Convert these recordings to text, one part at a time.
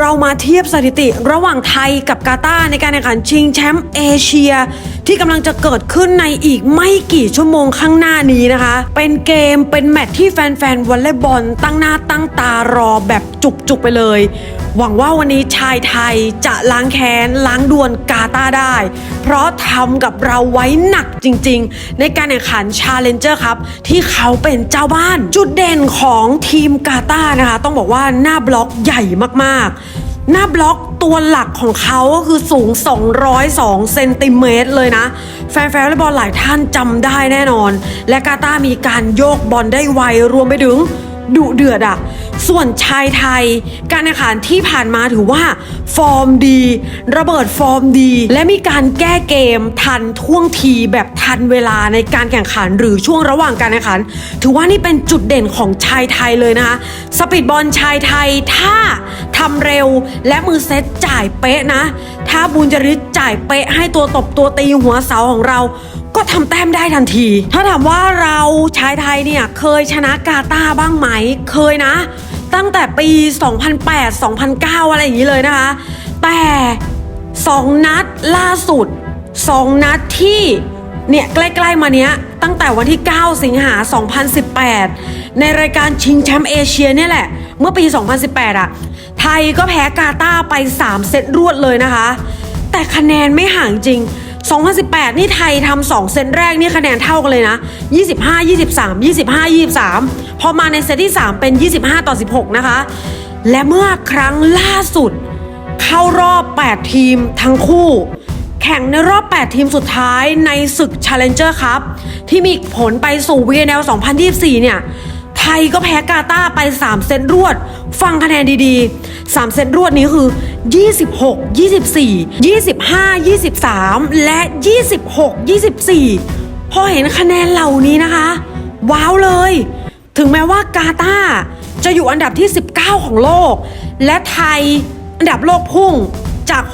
เรามาเทียบสถิติระหว่างไทยกับกาตาในการแข่งขันชิงแชมป์เอเชีย ที่กำลังจะเกิดขึ้นในอีกไม่กี่ชั่วโมงข้างหน้านี้นะคะ เป็นเกมเป็นแมตช์ที่แฟนๆวอลเลย์บอลตั้งหน้าตั้งตารอแบบจุกๆไปเลย หวังว่าวันนี้ชายไทยจะล้างแค้นล้างดวลกาตาได้ เพราะทำกับเราไว้หนักจริง ๆ ในการแข่งขัน Challenger ครับ ที่เขาเป็นเจ้าบ้าน จุดเด่นของทีมกาตานะคะ ต้องบอกว่าหน้าบล็อกใหญ่มากๆ หน้าบล็อกตัวหลักของเขาก็คือสูง 202 เซนติเมตรเลยนะ แฟนๆวอลเลย์บอลหลายท่านจำได้แน่นอน และกาตามีการโยกบอลได้ไวรวมไปถึงดุเดือดอะ ส่วนชายไทย การแข่งขันที่ผ่านมาถือว่า ฟอร์มดี ระเบิดฟอร์มดี และมีการแก้เกมทันท่วงทีแบบทันเวลาในการแข่งขันหรือช่วงระหว่างการแข่งขัน ถือว่านี่เป็นจุดเด่นของชายไทยเลยนะคะสปีดบอลชายไทยถ้าทำเร็วและมือเซตจ่ายเป๊ะนะ ถ้าบุญจริตจ่ายเป๊ะให้ตัวตบตัวตีหัวเสาของเราก็ทำแต้มได้ทันที ถ้าถามว่าเราชายไทยเนี่ยเคยชนะกาตาบ้างไหม เคยนะ ตั้งแต่ปี 2008 2009 อะไรอย่างนี้เลยนะคะ แต่ 2 นัดล่าสุด 2 นัดที่เนี่ยใกล้ๆมาเนี้ยตั้งแต่วันที่ 9 สิงหา 2018 ในรายการชิงแชมป์เอเชียเนี่ยแหละ เมื่อปี 2018อะไทยก็แพ้กาตาร์ไป 3 เซตรวดเลยนะคะ แต่คะแนนไม่ห่างจริง 2018 นี่ไทยทำ2เซตแรกนี่คะแนนเท่ากันเลยนะ 25 23 25 23 พอมาในเซตที่ 3 เป็น 25 ต่อ 16 นะคะ และเมื่อครั้งล่าสุด เข้ารอบ 8 ทีมทั้งคู่ แข่งในรอบ 8 ทีมสุดท้ายในศึก Challenger ครับ ที่มีผลไปสู่ VNL 2024 เนี่ย ไทยก็แพ้กาตาร์ไป 3 เซตรวด ฟังคะแนนดีๆ 3 เซตรวดนี้คือ 26 24 25 23 และ 26 24 พอเห็นคะแนนเหล่านี้นะคะ ว้าวเลย ถึงแม้ว่ากาตาจะอยู่อันดับที่ 19 ของโลก และไทยอันดับโลกพุ่งจาก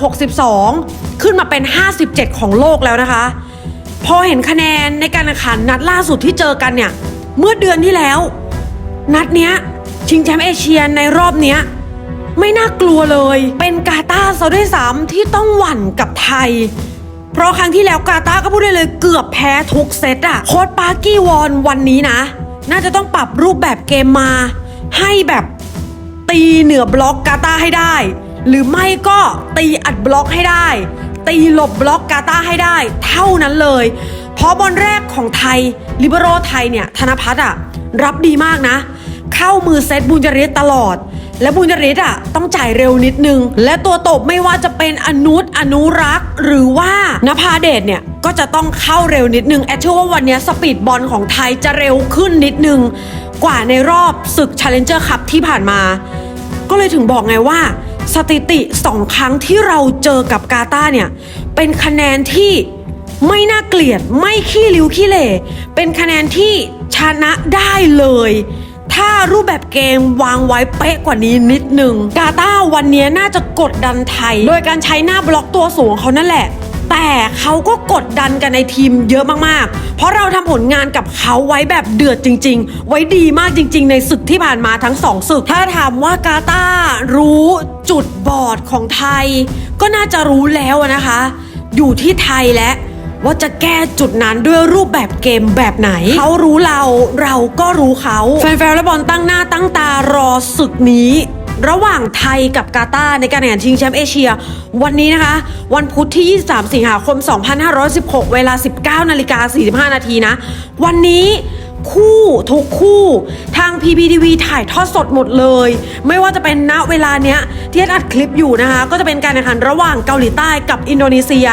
62 ขึ้นมาเป็น 57 ของโลกแล้วนะคะ พอเห็นคะแนนในการแข่งขันนัดล่าสุดที่เจอกันเนี่ย เมื่อเดือนที่แล้ว นัดเนี้ยชิงแชมป์เอเชียในรอบเนี้ย ไม่น่ากลัวเลย เป็นกาตาร์ซะด้วยซ้ำที่ต้องหวั่นกับไทย เพราะครั้งที่แล้วกาตาร์ก็พูดได้เลยเกือบแพ้ทุกเซตอะโค้ดปาร์กี้วอนวันนี้นะ น่าจะต้องปรับรูปแบบเกมมา ให้แบบตีเหนือบล็อกกาตาให้ได้ หรือไม่ก็ตีอัดบล็อกให้ได้ ตีหลบบล็อกกาตาให้ได้ เท่านั้นเลย เพราะบอลแรกของไทยลิเบโรไทยเนี่ยธนพัฒน์อะรับดีมากนะ เข้ามือเซตบุญจริตตลอด และบุญจริตอะต้องจ่ายเร็วนิดนึง และตัวตบไม่ว่าจะเป็นอนุษอนุรักษ์ หรือว่านภาเดชเนี่ยก็จะต้องเข้าเร็วนิดนึงแอดเชื่อว่าวันนี้สปีดบอลของไทยจะเร็วขึ้นนิดนึง กว่าในรอบศึก Challenger Cup ที่ผ่านมา ก็เลยถึงบอกไงว่า สถิติ2ครั้งที่เราเจอกับกาตาเนี่ยเป็นคะแนนที่ไม่น่าเกลียดไม่ขี้ริ้วขี้เหร่เป็นคะแนนที่ชนะได้เลย ถ้ารูปแบบเกมวางไว้เป๊ะกว่านี้นิดนึงกาตาวันนี้น่าจะกดดันไทย โดยการใช้หน้าบล็อกตัวสูงเขานั่นแหละ แต่เขาก็กดดันกันในทีมเยอะมากๆ เพราะเราทำผลงานกับเขาไว้แบบเดือดจริง ๆ ไว้ดีมากจริง ๆ ในศึกที่ผ่านมาทั้งสองศึก ถ้าถามว่ากาตารู้จุดบอดของไทย ก็น่าจะรู้แล้วนะคะ อยู่ที่ไทยและ ว่าจะแก้จุดนั้นด้วยรูปแบบเกมแบบไหน เขารู้เราเราก็รู้เขา แฟนๆวอลเลย์บอลตั้งหน้าตั้งตารอศึกนี้ ระหว่างไทยกับกาตาร์ในการแข่งขันชิงแชมป์เอเชีย วันนี้นะคะ วันพุธที่ 23 สิงหาคม 2516 เวลา 19 นาฬิกา 45 นาทีนะ วันนี้คู่ทุกคู่ทาง PPTV ถ่ายทอดสดหมดเลย ไม่ว่าจะเป็นณเวลาเนี้ยที่อัดคลิปอยู่นะคะ ก็จะเป็นการแข่งขันระหว่างเกาหลีใต้กับอินโดนีเซีย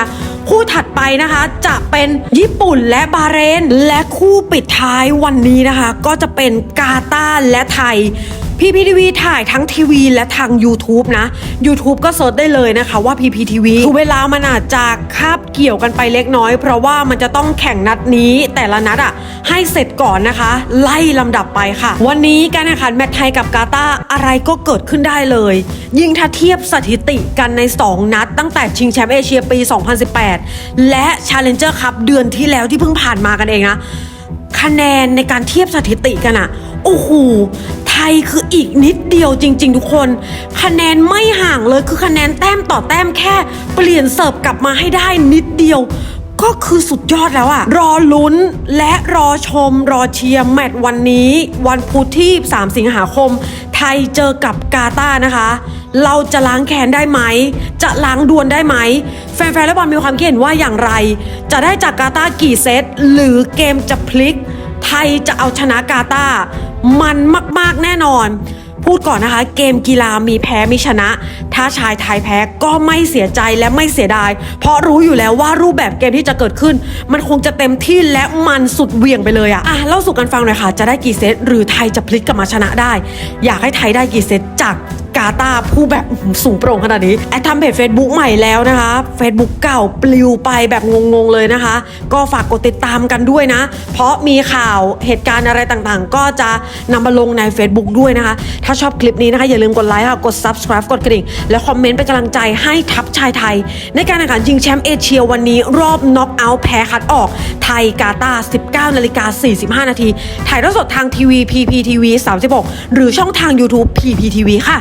คู่ถัดไปนะคะ จะเป็นญี่ปุ่นและบาเรน และคู่ปิดท้ายวันนี้นะคะ ก็จะเป็นกาตาร์และไทย PPTV ถ่ายทั้งทีวีและทาง YouTube นะ YouTube ก็เซิร์ชได้เลยนะคะว่า PPTV คือเวลามันอาจจะคาบเกี่ยวกันไปเล็กน้อย เพราะว่ามันจะต้องแข่งนัดนี้แต่ละนัดอะให้เสร็จก่อนนะคะ ไล่ลำดับไปค่ะ วันนี้การแข่งขันแมตช์ไทยกับกาตาอะไรก็เกิดขึ้นได้เลย ยิ่งถ้าเทียบสถิติกันใน 2 นัด ตั้งแต่ชิงแชมป์เอเชียปี 2018 และ Challenger Cup เดือนที่แล้วที่เพิ่งผ่านมากันเองนะคะแนนในการเทียบสถิติกันอะโอ้โห ยคืออีกนิดเดียวจริง ๆ ทุกคน คะแนนไม่ห่างเลยคือคะแนนแต้มต่อแต้มแค่ เปลี่ยนเสิร์ฟกลับมาให้ได้นิดเดียวก็คือสุดยอดแล้วอะรอลุ้นและรอชม รอเชียร์แมตช์วันนี้ วันพุธที่ 3 สิงหาคม ไทยเจอกับกาตาร์นะคะ เราจะล้างแค้นได้ไหม จะล้างดวลได้ไหม แฟนๆและบอลมีความคิดเห็นว่าอย่างไร จะได้จากกาตากี่เซต หรือเกมจะพลิก ไทยจะเอาชนะกาตา มันมาก ๆ แน่นอน พูดก่อนนะคะ เกมกีฬามีแพ้มีชนะ ถ้าชายไทยแพ้ก็ไม่เสียใจและไม่เสียดาย เพราะรู้อยู่แล้วว่ารูปแบบเกมที่จะเกิดขึ้น มันคงจะเต็มที่และมันสุดเวียงไปเลยอะอะเล่าสู่กันฟังหน่อยค่ะ จะได้กี่เซตหรือไทยจะพลิกกลับมาชนะได้ อยากให้ไทยได้กี่เซตจาก กาตาผู้แบบสูงโปร่งขนาดนี้แอดทำเพจ Facebook ใหม่แล้วนะคะ Facebook เก่าปลิวไปแบบงงๆเลยนะคะ ก็ฝากกดติดตามกันด้วยนะ เพราะมีข่าวเหตุการณ์อะไรต่างๆ ก็จะนำมาลงใน Facebook ด้วยนะคะ ถ้าชอบคลิปนี้นะคะ อย่าลืมกดไลค์ค่ะ กด subscribe กดกระดิ่ง และคอมเมนต์เป็นกำลังใจให้ทัพชายไทย ในการแข่งขันชิงแชมป์เอเชียวันนี้รอบน็อกเอาท์แพ้คัดออก ไทยกาตา19นาฬิกา45 นาทีถ่ายทอดสดทางทีวี PPTV 36 หรือช่องทาง YouTube PPTV ค่ะ